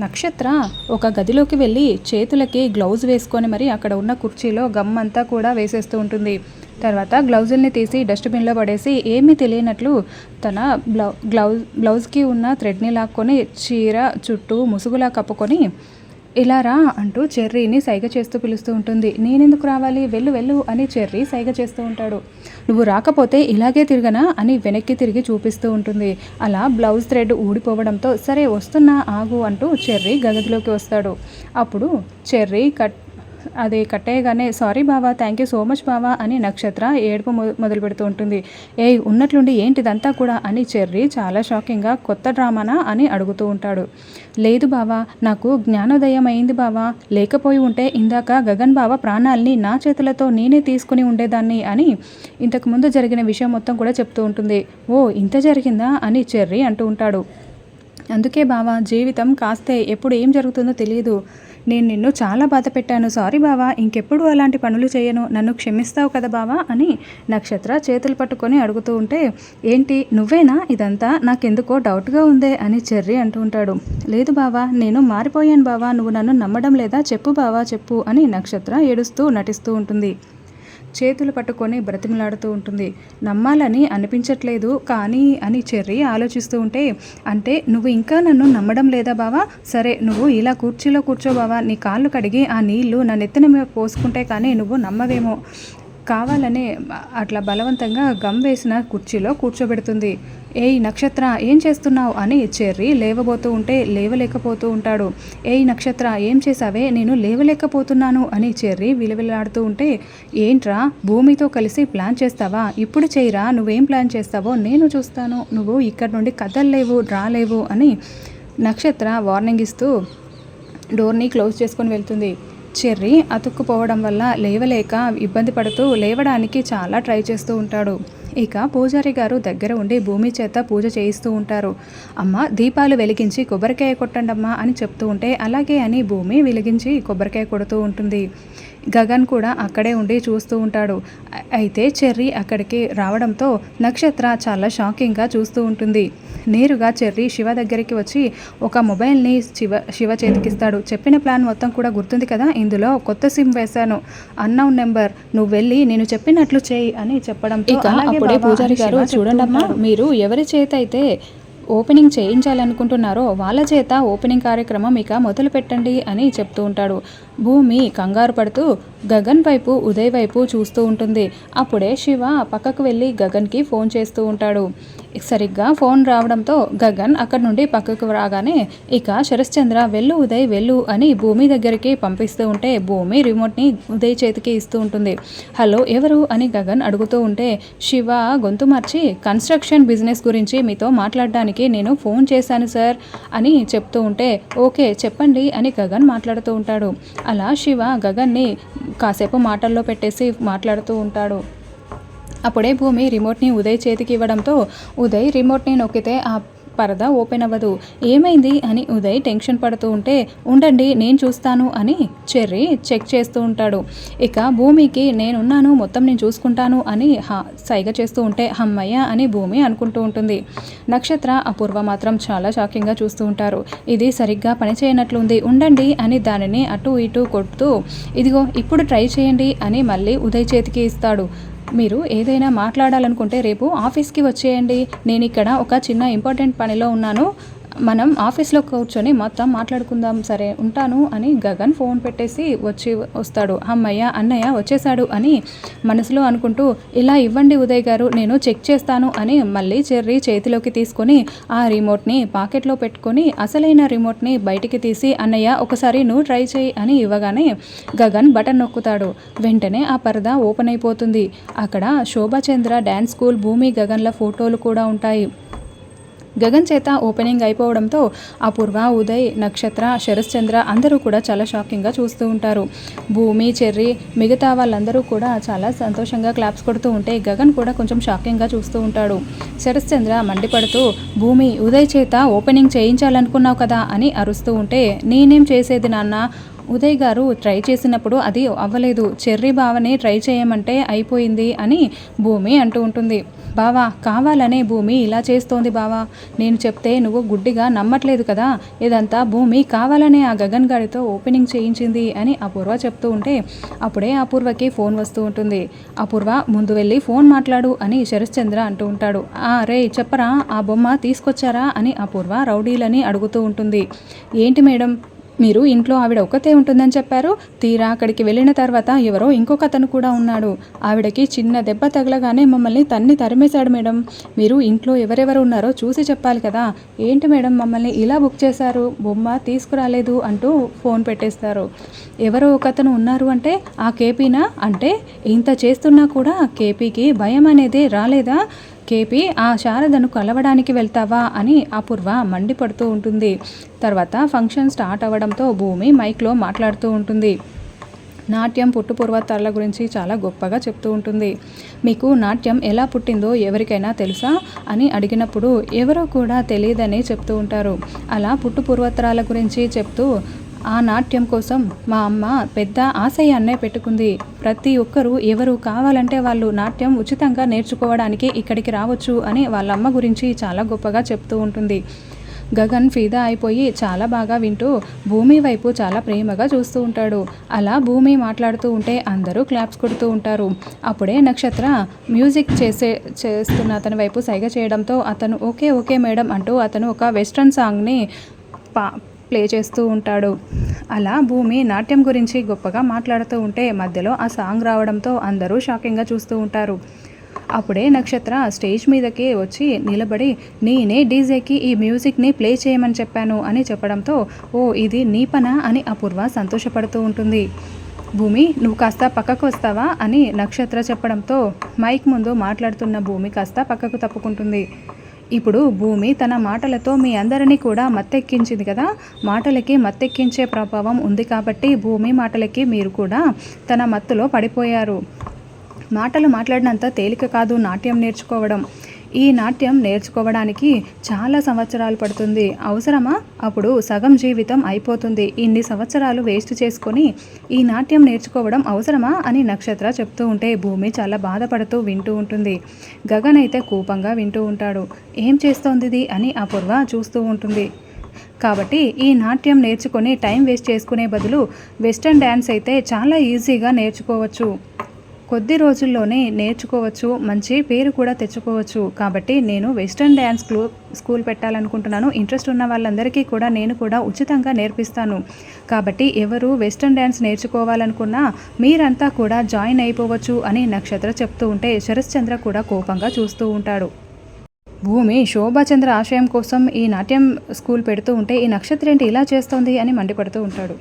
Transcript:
నక్షత్ర ఒక గదిలోకి వెళ్ళి చేతులకి గ్లౌజ్ వేసుకొని మరి అక్కడ ఉన్న కుర్చీలో గమ్ అంతా కూడా వేసేస్తూ ఉంటుంది. తర్వాత గ్లౌజుల్ని తీసి డస్ట్బిన్లో పడేసి ఏమీ తెలియనట్లు తన బ్లౌ గ్లౌజ్ బ్లౌజ్కి ఉన్న థ్రెడ్ని లాక్కొని చీర చుట్టూ ముసుగులా కప్పుకొని ఇలా రా అంటూ చెర్రీని సైగ చేస్తూ పిలుస్తూ ఉంటుంది. నేనెందుకు రావాలి? వెళ్ళు వెళ్ళు అని చెర్రీ సైగ చేస్తూ ఉంటాడు. నువ్వు రాకపోతే ఇలాగే తిరగనా అని వెనక్కి తిరిగి చూపిస్తూ ఉంటుంది. అలా బ్లౌజ్ థ్రెడ్ ఊడిపోవడంతో సరే వస్తున్నా ఆగు అంటూ చెర్రీ గదిలోకి వస్తాడు. అప్పుడు చెర్రీ కట్ అది కట్టేయగానే సారీ బావా థ్యాంక్ యూ సో మచ్ బావా అని నక్షత్ర ఏడుపు మొదలు పెడుతూ ఉంటుంది. ఏ ఉన్నట్లుండి ఏంటిదంతా కూడా? అని చెర్రీ చాలా షాకింగ్గా కొత్త డ్రామానా? అని అడుగుతూ ఉంటాడు. లేదు బావా నాకు జ్ఞానోదయం అయింది బావా. లేకపోయి ఉంటే ఇందాక గగన్ బావ ప్రాణాల్ని నా చేతులతో నేనే తీసుకుని ఉండేదాన్ని అని ఇంతకు ముందు జరిగిన విషయం మొత్తం కూడా చెప్తూ ఉంటుంది. ఓ ఇంత జరిగిందా? అని చెర్రీ అంటూ ఉంటాడు. అందుకే బావా జీవితం కాస్తే ఎప్పుడు ఏం జరుగుతుందో తెలియదు నేను నిన్ను చాలా బాధ పెట్టాను. సారీ బావా ఇంకెప్పుడు అలాంటి పనులు చేయను. నన్ను క్షమిస్తావు కదా బావా అని నక్షత్ర చేతులు పట్టుకొని అడుగుతూ ఉంటే ఏంటి నువ్వేనా? ఇదంతా నాకెందుకో డౌట్గా ఉందే అని చెర్రీ అంటూ ఉంటాడు. లేదు బావా నేను మారిపోయాను బావా. నువ్వు నన్ను నమ్మడం లేదా? చెప్పు బావా చెప్పు అని నక్షత్ర ఏడుస్తూ నటిస్తూ ఉంటుంది. చేతులు పట్టుకొని బ్రతిమలాడుతూ ఉంటుంది. నమ్మాలని అనిపించట్లేదు. కానీ అని చెర్రీ ఆలోచిస్తూ ఉంటే అంటే నువ్వు ఇంకా నన్ను నమ్మడం లేదా బావా? సరే నువ్వు ఇలా కుర్చీలో కూర్చో బావా. నీ కాళ్ళు కడిగి ఆ నీళ్ళు నా నెత్తిన మీద పోసుకుంటే కానీ నువ్వు నమ్మవేమో. కావాలనే అట్లా బలవంతంగా గమ్ వేసిన కుర్చీలో కూర్చోబెడుతుంది. ఏయ్ నక్షత్ర ఏం చేస్తున్నావు? అని చెర్రీ లేవబోతూ ఉంటే లేవలేకపోతూ ఉంటాడు. ఏయ్ నక్షత్ర ఏం చేసావే నేను లేవలేకపోతున్నాను అని చెర్రీ విలవిలాడుతూ ఉంటే ఏంట్రా? భూమితో కలిసి ప్లాన్ చేస్తావా? ఇప్పుడు చేయరా? నువ్వేం ప్లాన్ చేస్తావో? నేను చూస్తాను. నువ్వు ఇక్కడ నుండి కదలలేవు రాలేవు అని నక్షత్ర వార్నింగ్ ఇస్తూ డోర్ని క్లోజ్ చేసుకొని వెళ్తుంది. చెర్రీ అతుక్కుపోవడం వల్ల లేవలేక ఇబ్బంది పడుతూ లేవడానికి చాలా ట్రై చేస్తూ ఉంటాడు. ఇక పూజారి గారు దగ్గర ఉండి భూమి చేత పూజ చేయిస్తూ ఉంటారు. అమ్మ దీపాలు వెలిగించి కొబ్బరికాయ కొట్టండమ్మా అని చెప్తూ ఉంటే అలాగే అని భూమి వెలిగించి కొబ్బరికాయ కొడుతూ ఉంటుంది. గగన్ కూడా అక్కడే ఉండి చూస్తూ ఉంటాడు. అయితే చెర్రీ అక్కడికి రావడంతో నక్షత్ర చాలా షాకింగ్గా చూస్తూ ఉంటుంది. నేరుగా చెర్రీ శివ దగ్గరికి వచ్చి ఒక మొబైల్ని శివ శివ చేతికిస్తాడు. చెప్పిన ప్లాన్ మొత్తం కూడా గుర్తుంది కదా? ఇందులో కొత్త సిమ్ వేశాను. అన్నౌన్ నెంబర్ నువ్వు వెళ్ళి నేను చెప్పినట్లు చేయి అని చెప్పడంతో ఇక "అలాగే అప్పుడే బావా" పూజారి గారు చూడండమ్మా ఉంటాడు. మీరు ఎవరి చేత అయితే ఓపెనింగ్ చేయించాలనుకుంటున్నారో వాళ్ళ చేత ఓపెనింగ్ కార్యక్రమం ఇక మొదలు పెట్టండి అని చెప్తూ ఉంటాడు. భూమి కంగారు పడుతూ గగన్ వైపు ఉదయ్ వైపు చూస్తూ ఉంటుంది. అప్పుడే శివ పక్కకు వెళ్ళి గగన్కి ఫోన్ చేస్తూ ఉంటాడు. సరిగ్గా ఫోన్ రావడంతో గగన్ అక్కడి నుండి పక్కకు రాగానే ఇక శరశ్చంద్ర వెళ్ళు ఉదయ్ వెళ్ళు అని భూమి దగ్గరికి పంపిస్తూ ఉంటే భూమి రిమోట్ని ఉదయ్ చేతికి ఇస్తూ ఉంటుంది. హలో ఎవరు? అని గగన్ అడుగుతూ ఉంటే శివ గొంతు మార్చి కన్స్ట్రక్షన్ బిజినెస్ గురించి మీతో మాట్లాడడానికి నేను ఫోన్ చేశాను సార్ అని చెప్తూ ఉంటే ఓకే చెప్పండి అని గగన్ మాట్లాడుతూ ఉంటాడు. అలా శివ గగన్ని కాసేపు మాటల్లో పెట్టేసి మాట్లాడుతూ ఉంటాడు. అప్పుడే భూమి రిమోట్ని ఉదయ్ చేతికి ఇవ్వడంతో ఉదయ్ రిమోట్ని నొక్కితే ఆ పరద ఓపెన్ అవ్వదు. ఏమైంది? అని ఉదయ్ టెన్షన్ పడుతూ ఉంటే ఉండండి నేను చూస్తాను అని చెర్రీ చెక్ చేస్తూ ఉంటాడు. ఇక భూమికి నేనున్నాను మొత్తం నేను చూసుకుంటాను అని హా సైగ చేస్తూ ఉంటే హమ్మయ్య అని భూమి అనుకుంటూ ఉంటుంది. నక్షత్ర అపూర్వ మాత్రం చాలా షాకింగ్గా చూస్తూ ఉంటారు. ఇది సరిగ్గా పనిచేయనట్లుంది ఉండండి అని దానిని అటు ఇటు కొడుతూ ఇదిగో ఇప్పుడు ట్రై చేయండి అని మళ్ళీ ఉదయ్ చేతికి ఇస్తాడు. మీరు ఏదైనా మాట్లాడాలనుకుంటే రేపు ఆఫీస్కి వచ్చేయండి. నేను ఇక్కడ ఒక చిన్న ఇంపార్టెంట్ పనిలో ఉన్నాను. మనం ఆఫీస్లో కూర్చొని మొత్తం మాట్లాడుకుందాం సరే ఉంటాను అని గగన్ ఫోన్ పెట్టేసి వచ్చి వస్తాడు. అమ్మయ్య అన్నయ్య వచ్చేసాడు అని మనసులో అనుకుంటూ ఇలా ఇవ్వండి ఉదయ్ గారు నేను చెక్ చేస్తాను అని మళ్ళీ చెర్రీ చేతిలోకి తీసుకొని ఆ రిమోట్ని పాకెట్లో పెట్టుకొని అసలైన రిమోట్ని బయటికి తీసి అన్నయ్య ఒకసారి నువ్వు ట్రై చేయి అని ఇవ్వగానే గగన్ బటన్ నొక్కుతాడు. వెంటనే ఆ పరదా ఓపెన్ అయిపోతుంది. అక్కడ శోభాచంద్ర డ్యాన్స్ స్కూల్ భూమి గగన్ల ఫోటోలు కూడా ఉంటాయి. గగన్ చేత ఓపెనింగ్ అయిపోవడంతో అపూర్వ ఉదయ్ నక్షత్ర శరశ్చంద్ర అందరూ కూడా చాలా షాకింగ్గా చూస్తూ ఉంటారు. భూమి చెర్రి మిగతా వాళ్ళందరూ కూడా చాలా సంతోషంగా క్లాప్స్ కొడుతూ ఉంటే గగన్ కూడా కొంచెం షాకింగ్గా చూస్తూ ఉంటాడు. శరశ్చంద్ర మండిపడుతూ భూమి ఉదయ్ చేత ఓపెనింగ్ చేయించాలనుకున్నావు కదా అని అరుస్తూ ఉంటే నేనేం చేసేది నాన్న? ఉదయ్ గారు ట్రై చేసినప్పుడు అది అవ్వలేదు. చెర్రీ బావని ట్రై చేయమంటే అయిపోయింది అని భూమి అంటూ ఉంటుంది. బావా కావాలనే భూమి ఇలా చేస్తోంది బావా. నేను చెప్తే నువ్వు గుడ్డిగా నమ్మట్లేదు కదా. ఇదంతా భూమి కావాలనే ఆ గగన్ గాడితో ఓపెనింగ్ చేయించింది అని అపూర్వ చెప్తూ ఉంటే అప్పుడే అపూర్వకి ఫోన్ వస్తూ ఉంటుంది. అపూర్వ ముందు వెళ్ళి ఫోన్ మాట్లాడు అని శరశ్చంద్ర అంటూ ఉంటాడు. ఆ రే చెప్పరా ఆ బొమ్మ తీసుకొచ్చారా? అని అపూర్వ రౌడీలని అడుగుతూ ఉంటుంది. ఏంటి మేడం మీరు ఇంట్లో ఆవిడ ఒకతే ఉంటుందని చెప్పారు. తీరా అక్కడికి వెళ్ళిన తర్వాత ఎవరో ఇంకొక అతను కూడా ఉన్నాడు. ఆవిడకి చిన్న దెబ్బ తగలగానే మమ్మల్ని తన్ని తరిమేశాడు మేడం. మీరు ఇంట్లో ఎవరెవరు ఉన్నారో చూసి చెప్పాలి కదా. ఏంటి మేడం మమ్మల్ని ఇలా బుక్ చేశారు? బొమ్మ తీసుకురాలేదు అంటూ ఫోన్ పెట్టేస్తారు. ఎవరో ఒక అతను ఉన్నారు అంటే ఆ కేపీనా? అంటే ఇంత చేస్తున్నా కూడా కేపీకి భయం అనేది రాలేదా? కేపి ఆ శారదను కలవడానికి వెళ్తావా? అని అపూర్వ మండిపడుతూ ఉంటుంది. తర్వాత ఫంక్షన్ స్టార్ట్ అవ్వడంతో భూమి మైక్లో మాట్లాడుతూ ఉంటుంది. నాట్యం పుట్టు పూర్వతరాల గురించి చాలా గొప్పగా చెప్తూ ఉంటుంది. మీకు నాట్యం ఎలా పుట్టిందో ఎవరికైనా తెలుసా? అని అడిగినప్పుడు ఎవరో కూడా తెలియదని చెప్తూ ఉంటారు. అలా పుట్టు పూర్వతరాల గురించి చెప్తూ ఆ నాట్యం కోసం మా అమ్మ పెద్ద ఆశయాన్నే పెట్టుకుంది. ప్రతి ఒక్కరూ ఎవరు కావాలంటే వాళ్ళు నాట్యం ఉచితంగా నేర్చుకోవడానికి ఇక్కడికి రావచ్చు అని వాళ్ళ అమ్మ గురించి చాలా గొప్పగా చెప్తూ ఉంటుంది. గగన్ ఫిదా అయిపోయి చాలా బాగా వింటూ భూమి వైపు చాలా ప్రేమగా చూస్తూ ఉంటాడు. అలా భూమి మాట్లాడుతూ ఉంటే అందరూ క్లాప్స్ కొడుతూ ఉంటారు. అప్పుడే నక్షత్ర మ్యూజిక్ చేసే చేస్తున్న అతని వైపు సైగ చేయడంతో అతను ఓకే ఓకే మేడం అంటూ అతను ఒక వెస్ట్రన్ సాంగ్ని పా ప్లే చేస్తూ ఉంటాడు. అలా భూమి నాట్యం గురించి గొప్పగా మాట్లాడుతూ ఉంటే మధ్యలో ఆ సాంగ్ రావడంతో అందరూ షాకింగ్గా చూస్తూ ఉంటారు. అప్పుడే నక్షత్ర స్టేజ్ మీదకి వచ్చి నిలబడి నేనే డీజేకి ఈ మ్యూజిక్ని ప్లే చేయమని చెప్పాను అని చెప్పడంతో ఓ ఇది నీ పనా? అని అపూర్వ సంతోషపడుతూ ఉంటుంది. భూమి నువ్వు కాస్త పక్కకు వస్తావా? అని నక్షత్ర చెప్పడంతో మైక్ ముందు మాట్లాడుతున్న భూమి కాస్త పక్కకు తప్పుకుంటుంది. ఇప్పుడు భూమి తన మాటలతో మీ అందరినీ కూడా మత్తెక్కించింది కదా? మాటలకి మత్తెక్కించే ప్రభావం ఉంది కాబట్టి భూమి మాటలకి మీరు కూడా తన మత్తులో పడిపోయారు. మాటలు మాట్లాడినంత తేలిక కాదు నాట్యం నేర్చుకోవడం. ఈ నాట్యం నేర్చుకోవడానికి చాలా సంవత్సరాలు పడుతుంది. అవసరమా? అప్పుడు సగం జీవితం అయిపోతుంది. ఇన్ని సంవత్సరాలు వేస్ట్ చేసుకొని ఈ నాట్యం నేర్చుకోవడం అవసరమా అని నక్షత్ర చెప్తూ ఉంటే భూమి చాలా బాధపడుతూ వింటూ ఉంటుంది. గగన్ అయితే కూపంగా వింటూ ఉంటాడు. ఏం చేస్తోందిది అని అపూర్వ చూస్తూ ఉంటుంది. కాబట్టి ఈ నాట్యం నేర్చుకొని టైం వేస్ట్ చేసుకునే బదులు వెస్టర్న్ డ్యాన్స్ అయితే చాలా ఈజీగా నేర్చుకోవచ్చు. కొద్ది రోజుల్లోనే నేర్చుకోవచ్చు మంచి పేరు కూడా తెచ్చుకోవచ్చు. కాబట్టి నేను వెస్ట్రన్ డ్యాన్స్ క్లూ స్కూల్ పెట్టాలనుకుంటున్నాను. ఇంట్రెస్ట్ ఉన్న వాళ్ళందరికీ కూడా నేను కూడా ఉచితంగా నేర్పిస్తాను. కాబట్టి ఎవరు వెస్ట్రన్ డ్యాన్స్ నేర్చుకోవాలనుకున్నా మీరంతా కూడా జాయిన్ అయిపోవచ్చు అని నక్షత్ర చెప్తూ ఉంటే శరశ్చంద్ర కూడా కోపంగా చూస్తూ ఉంటాడు. భూమి శోభాచంద్ర ఆశయం కోసం ఈ నాట్యం స్కూల్ పెడుతూ ఉంటే ఈ నక్షత్రం ఏంటి ఇలా చేస్తోంది అని మండిపడుతూ ఉంటాడు.